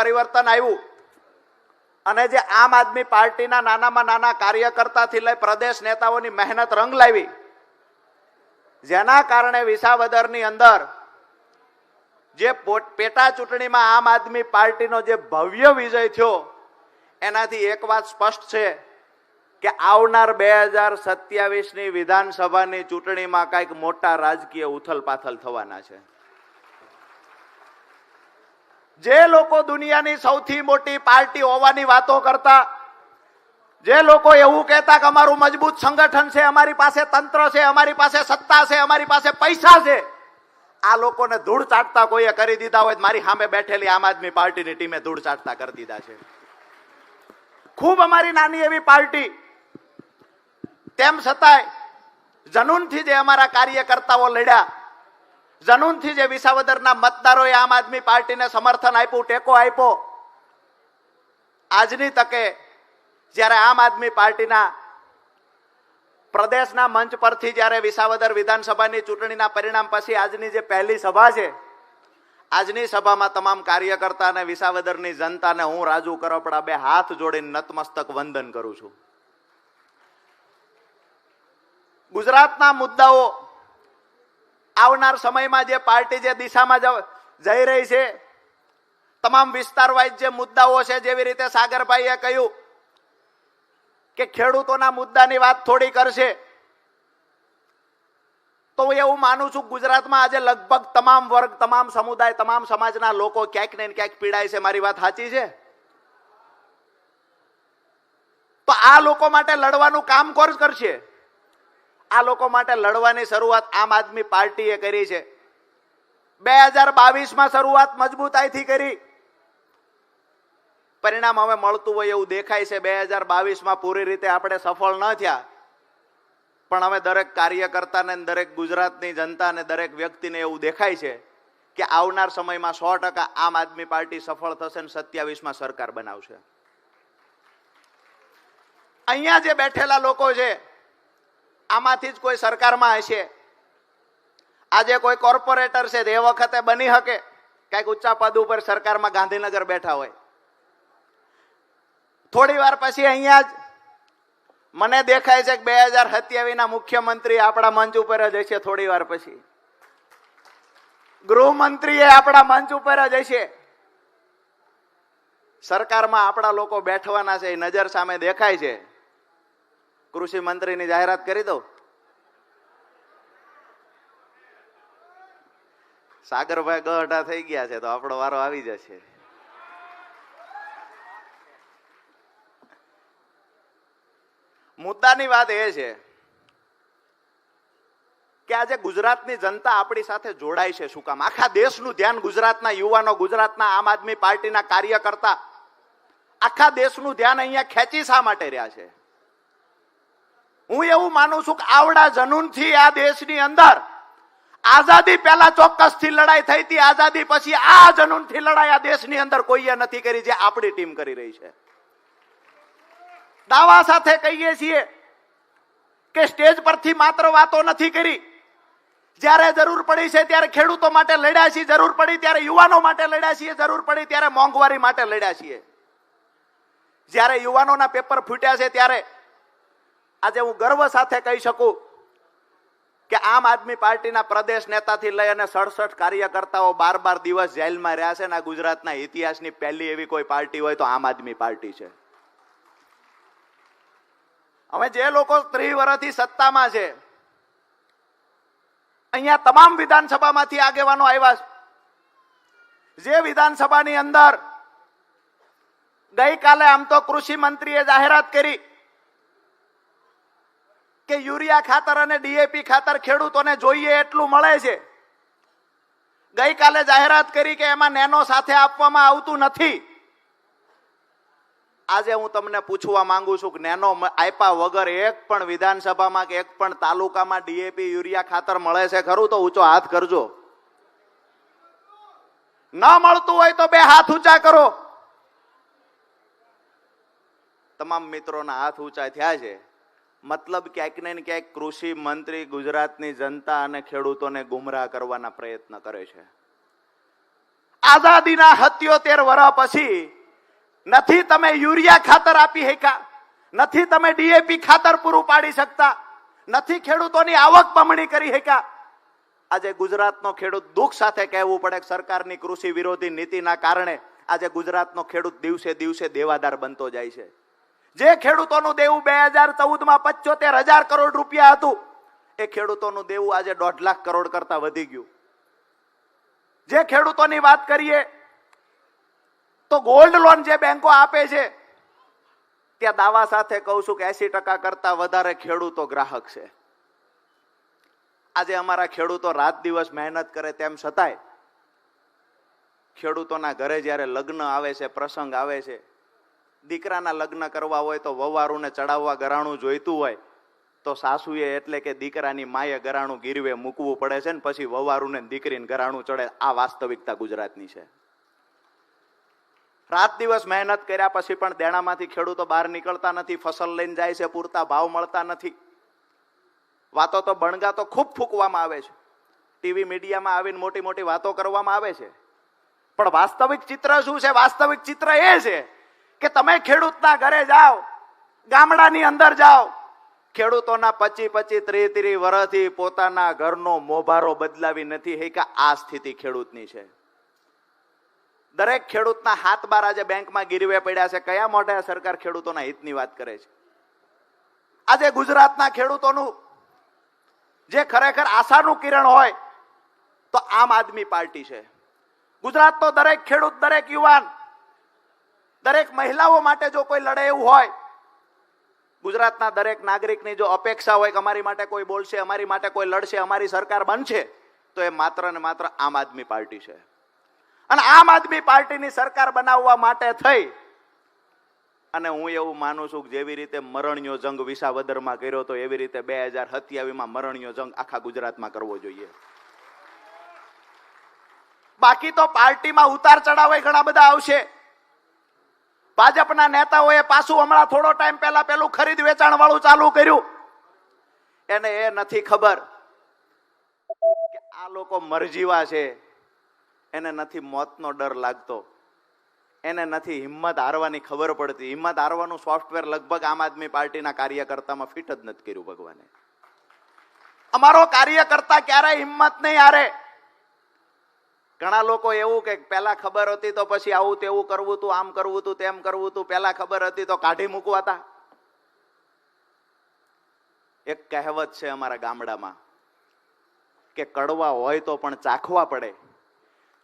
પરિવર્તન આવ્યું. અને જે આમ આદમી પાર્ટીના નાનામાં નાના કાર્યકર્તાથી લઈ પ્રદેશ નેતાઓની મહેનત રંગ લાવી, જેના કારણે વિસાવદરની અંદર જે પેટા ચૂંટણીમાં આમ આદમી પાર્ટીનો જે ભવ્ય વિજય થયો, એનાથી એક વાત સ્પષ્ટ છે કે આવનાર બે હજાર સત્યાવીસની વિધાનસભાની ચૂંટણીમાં કંઈક મોટા રાજકીય ઉથલપાથલ થવાના છે. જે લોકો દુનિયાની સૌથી મોટી પાર્ટી હોવાની વાતો કરતા, જે લોકો એવું કહેતા કે અમારું મજબૂત સંગઠન છે, અમારી પાસે તંત્ર છે, અમારી પાસે સત્તા છે, અમારી પાસે પૈસા છે, આ લોકોને ધૂળ ચાટતા કોઈએ કરી દીધા હોય મારી સામે બેઠેલી આમ આદમી પાર્ટીની ટીમે ધૂળ ચાટતા કરી દીધા છે. ખૂબ અમારી નાની એવી પાર્ટી. તેમ છતાંય જનૂનથી જે અમારા કાર્યકર્તાઓ લડ્યા જનૂનથી જે વિસાવદરના મતદારોએ આમ આદમી પાર્ટીને સમર્થન આપ્યું, ટેકો આપ્યો, આજની તકે જ્યારે આમ આદમી પાર્ટીના પ્રદેશના મંચ પરથી જ્યારે વિસાવદર વિધાનસભાની ચૂંટણીના પરિણામ પછી આજની જે પહેલી સભા છે, આજની સભામાં તમામ કાર્યકર્તા અને વિસાવદરની જનતાને હું રાજુ કરપડા બે હાથ જોડીને નતમસ્તક વંદન કરું છું. ગુજરાતના મુદ્દાઓ આવનાર સમયમાં જે પાર્ટી જે દિશામાં જઈ રહી છે, તમામ વિસ્તાર વાઇઝ જે મુદ્દાઓ છે, જેવી રીતે સાગરભાઈએ કહ્યું કે ખેડૂતોના મુદ્દાની વાત થોડી કરશે, તો હું એવું માનું છું ગુજરાતમાં આજે લગભગ તમામ વર્ગ, તમામ સમુદાય, તમામ સમાજના લોકો ક્યાંક ને ક્યાંક પીડાય છે. મારી વાત સાચી છે? તો આ લોકો માટે લડવાનું કામ કોણ કરશે? આ લોકો માટે લડવાની શરૂઆત આમ આદમી પાર્ટીએ કરી છે. બે હજાર બાવીસમાં શરૂઆત મજબૂતાઈથી કરી. પરિણામ હવે મળતું હોય એવું દેખાય છે. બે હજાર બાવીસમાં પૂરી રીતે આપણે સફળ ન થયા. પણ હવે દરેક કાર્યકર્તાને દરેક ગુજરાતની જનતાને, દરેક વ્યક્તિને એવું દેખાય છે કે આવનાર સમયમાં સો ટકા આમ આદમી પાર્ટી સફળ થશે ને સત્યાવીસમાં સરકાર બનાવશે. અહીંયા જે બેઠેલા લોકો છે આમાંથી જ કોઈ સરકારમાં હશે. આજે કોઈ કોર્પોરેટર છે, તે વખતે બની શકે. કંઈક ઊંચા પદ ઉપર સરકારમાં ગાંધીનગર બેઠા હોય. થોડી વાર પછી અહીંયા જ મને દેખાય છે કે બે હજાર સત્યાવીસ ના મુખ્યમંત્રી આપણા મંચ ઉપર જ હશે થોડી વાર પછી. ગૃહમંત્રી એ આપણા મંચ ઉપર જ હશે. સરકારમાં આપણા લોકો બેઠવાના છે, એ નજર સામે દેખાય છે. કૃષિ મંત્રીની જાહેરાત કરી દઉં. સાગરભાઈ ગઢા થઈ ગયા છે, તો આપણો વારો આવી જશે. મુદ્દાની વાત એ છે કે આજે ગુજરાતની જનતા આપણી સાથે જોડાય છે શું કામ? આખા દેશનું ધ્યાન ગુજરાતના યુવાનો, ગુજરાતના આમ આદમી પાર્ટીના કાર્યકર્તા આખા દેશનું ધ્યાન અહીંયા ખેંચી શા માટે રહ્યા છે? હું એવું માનું છું કે આવડા જનૂનથી આ દેશની અંદર આઝાદી પહેલા ચોક્કસથી લડાઈ થઈ હતી, આઝાદી પછી આ જનૂનથી લડાઈ આ દેશની અંદર કોઈએ નથી કરી જે આપણી ટીમ કરી રહી છે. દાવા સાથે કહીએ છીએ કે સ્ટેજ પરથી માત્ર વાતો નથી કરી. જ્યારે જરૂર પડી છે ત્યારે ખેડૂતો માટે લડ્યા છીએ, જરૂર પડી ત્યારે યુવાનો માટે લડ્યા છીએ, જરૂર પડી ત્યારે મોંઘવારી માટે લડ્યા છીએ. જ્યારે યુવાનોના પેપર ફૂટ્યા છે ત્યારે આજે હું ગર્વ સાથે કહી શકું કે આમ આદમી પાર્ટીના પ્રદેશ નેતાથી લઈ અને સડસઠ કાર્યકર્તાઓ બાર બાર દિવસ જેલમાં રહ્યા છે અને ગુજરાતના ઇતિહાસની પહેલી એવી કોઈ પાર્ટી હોય તો આમ આદમી પાર્ટી છે. હવે જે લોકો ત્રીસ વર્ષથી સત્તામાં છે, અહીંયા તમામ વિધાનસભામાંથી આગેવાનો આવ્યા છે. જે વિધાનસભાની અંદર ગઈકાલે આમ તો કૃષિ મંત્રીએ જાહેરાત કરી કે યુરિયા ખાતર અને ડીએપી ખાતર ખેડૂતોને જોઈએ એટલું મળે છે. ગઈકાલે જાહેરાત કરી કે એમાં નેનો સાથે આપવામાં આવતું નથી. આજે હું તમને પૂછવા માંગુ છું કે નેનો આપ્યા વગર એક પણ વિધાનસભામાં કે એક પણ તાલુકામાં ડીએપી, યુરિયા ખાતર મળે છે ખરું? તો ઊંચો હાથ કરજો. ન મળતું હોય તો બે હાથ ઊંચા કરો. તમામ મિત્રોના હાથ ઊંચા થયા છે. મતલબ ક્યાંક ને ક્યાંક કૃષિ મંત્રી ગુજરાતની જનતા અને ખેડૂતોને ગુમરાહ કરવાના પ્રયત્ન કરે છે. આઝાદીના સત્યોતેર વર્ષ પછી નથી તમે યુરિયા ખાતર આપી શક્યા, નથી તમે ડીએપી ખાતર પૂરું પાડી શકતા, નથી ખેડૂતોની આવક બમણી કરી શક્યા. આજે ગુજરાતનો ખેડૂત દુઃખ સાથે કહેવું પડે સરકારની કૃષિ વિરોધી નીતિના કારણે આજે ગુજરાતનો ખેડૂત દિવસે દિવસે દેવાદાર બનતો જાય છે. જે ખેડૂતોનું દેવું બે હજાર ચૌદમાં પચોતેર હજાર કરોડ રૂપિયા હતું, એ ખેડૂતોનું દેવું આજે દોઢ લાખ કરોડ કરતા વધી ગયું. જે ખેડૂતોની વાત કરીએ, તો ગોલ્ડ લોન જે બેંકો આપે છે ત્યાં દાવા સાથે કહું છું કે એસી ટકા કરતા વધારે ખેડૂતો ગ્રાહક છે. આજે અમારા ખેડૂતો રાત દિવસ મહેનત કરે તેમ છતાંય, ખેડૂતોના ઘરે જ્યારે લગ્ન આવે છે, પ્રસંગ આવે છે દીકરાના લગ્ન કરવા હોય તો વવારુને ચડાવવા ગરાણું જોઈતું હોય, તો સાસુએ એટલે કે દીકરાની માએ ગરાણું ગીરવે મૂકવું પડે છે ને પછી વવારુને દીકરીને ગરાણું ચડે. આ વાસ્તવિકતા ગુજરાતની છે. રાત દિવસ મહેનત કર્યા પછી પણ દેણામાંથી ખેડૂતો બહાર નીકળતા નથી, ફસલ લઈને જાય છે, પૂરતા ભાવ મળતા નથી. વાતો તો બણગા તો ખૂબ ફૂંકવામાં આવે છે. ટીવી મીડિયામાં આવીને મોટી મોટી વાતો કરવામાં આવે છે. પણ વાસ્તવિક ચિત્ર શું છે? વાસ્તવિક ચિત્ર એ છે કે તમે ખેડૂતના ઘરે જાઓ, ગામડાની અંદર જાઓ. ખેડૂતોના પચી પચી ત્રી ત્રી વર્ષથી પોતાના ઘરનો મોભારો બદલાવી નથી હે કે આ સ્થિતિ ખેડૂતની છે. દરેક ખેડૂતના હાથ બાર આજે બેંકમાં ગીરવે પડ્યા છે. કયા મોઢે સરકાર ખેડૂતોના હિતની વાત કરે છે? આજે ગુજરાતના ખેડૂતોનું જે ખરેખર આશાનું કિરણ હોય, તો આમ આદમી પાર્ટી છે. ગુજરાતનો દરેક ખેડૂત, દરેક યુવાન દરેક મહિલાઓ માટે જો કોઈ લડે એવું હોય, ગુજરાતના દરેક નાગરિકની જો અપેક્ષા હોય કે અમારી માટે કોઈ બોલશે, અમારી માટે કોઈ લડશે, અમારી સરકાર બનશે, તો એ માત્ર ને માત્ર આમ આદમી પાર્ટી છે. અને આમ આદમી પાર્ટીની સરકાર બનાવવા માટે થઈ, અને હું એવું માનું છું કે જેવી રીતે મરણ્યો જંગ વિસાવદરમાં કર્યો તો એવી રીતે બે હજાર સત્યાવીસમાં મરણ્યો જંગ આખા ગુજરાતમાં કરવો જોઈએ. બાકી તો પાર્ટીમાં ઉતાર ચઢાવ ઘણા બધા આવશે. ભાજપના નેતાઓએ પાછું હમણાં થોડો ટાઈમ પહેલા પેલું ખરીદ વેચાણ વાળું ચાલુ કર્યું. એને એ નથી ખબર કે આ લોકો મરજીવા છે. એને નથી મોતનો ડર લાગતો. એને નથી હિંમત હારવાની ખબર પડતી. હિંમત હારવાનું સોફ્ટવેર લગભગ આમ આદમી પાર્ટીના કાર્યકર્તામાં ફિટ જ નથી કર્યું ભગવાને. અમારો કાર્યકર્તા ક્યારેય હિંમત નહીં હારે. ઘણા લોકો એવું કે પહેલા ખબર હતી તો પછી આવું તેવું કરવું તું, આમ કરવું તું, તેમ કરવું તું. પહેલા ખબર હતી તો કાઢી મૂકવાતા. એક કહેવત છે અમારા ગામડામાં કે કડવા હોય તો પણ ચાખવા પડે.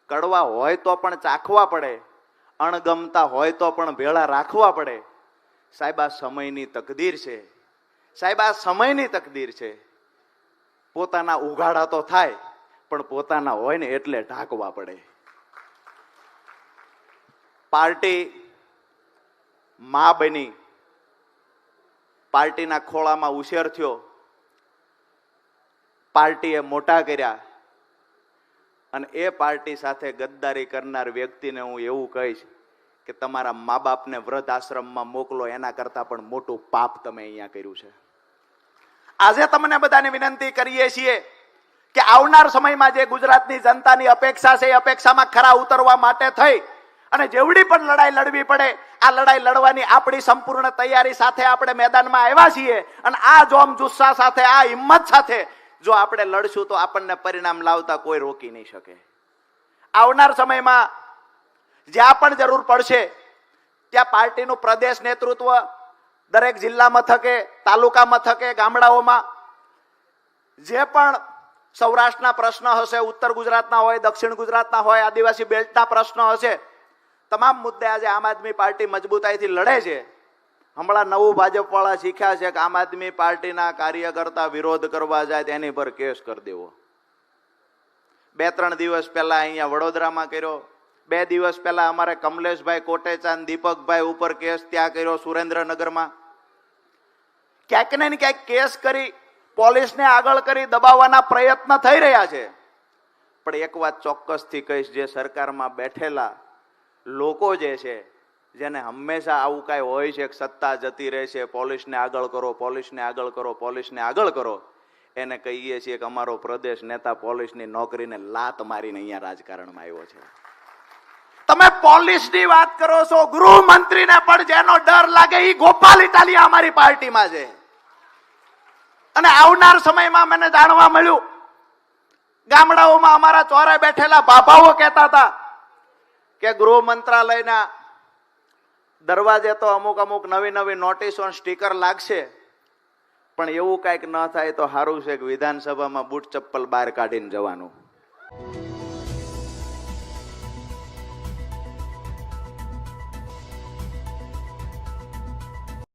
કડવા હોય તો પણ ચાખવા પડે. અણગમતા હોય તો પણ ભેળા રાખવા પડે. સાહેબ, આ સમયની તકદીર છે. સાહેબ, આ સમયની તકદીર છે. પોતાના ઉઘાડા તો થાય. પણ પોતાના હોય ને એટલે ઢાંકવા પડે. પાર્ટી મા બની. પાર્ટીના ખોળામાં ઉછેર થયો. પાર્ટીએ મોટા કર્યા. અને એ પાર્ટી સાથે ગદ્દારી કરનાર વ્યક્તિને હું એવું કહીશ કે તમારા મા બાપને વૃદ્ધ આશ્રમમાં મોકલો, એના કરતા પણ મોટું પાપ તમે અહીંયા કર્યું છે. આજે તમને બધાને વિનંતી કરીએ છીએ કે આવનાર સમયમાં જે ગુજરાતની જનતાની અપેક્ષા છે, એ અપેક્ષામાં ખરા ઉતરવા માટે થઈ. અને જેવડી પણ લડાઈ લડવી પડે, આ લડાઈ લડવાની આપણી સંપૂર્ણ તૈયારી સાથે આપણે મેદાનમાં આવ્યા છીએ અને આ જોમ જુસ્સા સાથે, આ હિંમત સાથે જો આપણે લડશું તો આપણને પરિણામ લાવતા કોઈ રોકી નહીં શકે. આવનાર સમયમાં જ્યાં પણ જરૂર પડશે, ત્યાં પાર્ટીનું પ્રદેશ નેતૃત્વ દરેક જિલ્લા મથકે, તાલુકા મથકે, ગામડાઓમાં જે પણ સૌરાષ્ટ્રના પ્રશ્ન હશે, ઉત્તર ગુજરાતના હોય, દક્ષિણ ગુજરાતના હોય, આદિવાસી બેલ્ટના પ્રશ્ન હશે. તમામ મુદ્દે આજે આમ આદમી પાર્ટી મજબૂતાઈથી લડે છે. હમણાં નવું ભાજપવાળા શીખ્યા છે કે આમ આદમી પાર્ટીના કાર્યકર્તા વિરોધ કરવા જાય તેની પર કેસ કરી દેવો. બે ત્રણ દિવસ પહેલા અહીંયા વડોદરામાં કર્યો. બે દિવસ પહેલા અમારે કમલેશભાઈ કોટેચાંદ દીપકભાઈ ઉપર કેસ ત્યાં કર્યો સુરેન્દ્રનગરમાં. ક્યાંક ને ક્યાંક કેસ કરી પોલીસને આગળ કરી દબાવવાના પ્રયત્ન થઈ રહ્યા છે. પણ એક વાત ચોક્કસથી કહીશ, જે સરકારમાં બેઠેલા લોકો જે છે, જેને હંમેશા આવું કાંઈ હોય છે સત્તા જતી રહે છે પોલીસને આગળ કરો, પોલીસને આગળ કરો, પોલીસને આગળ કરો, એને કહીએ છીએ કે અમારો પ્રદેશ નેતા પોલીસની નોકરીને લાત મારીને અહીંયા રાજકારણમાં આવ્યો છે. તમે પોલીસની વાત કરો છો, ગૃહમંત્રીને પણ જેનો ડર લાગે એ ગોપાલ ઇટાલિયા અમારી પાર્ટીમાં છે. અને આવનાર સમયમાં મને જાણવા મળ્યું. ગામડાઓમાં અમારા ચોરે બેઠેલા બાબાઓ કહેતા હતા કે ગૃહ મંત્રાલયના દરવાજે તો અમુક અમુક નવી નવી નોટિસો સ્ટીકર લાગશે. પણ એવું કાંઈક ન થાય તો સારું છે કે વિધાનસભામાં બૂટ ચપ્પલ બહાર કાઢીને જવાનું.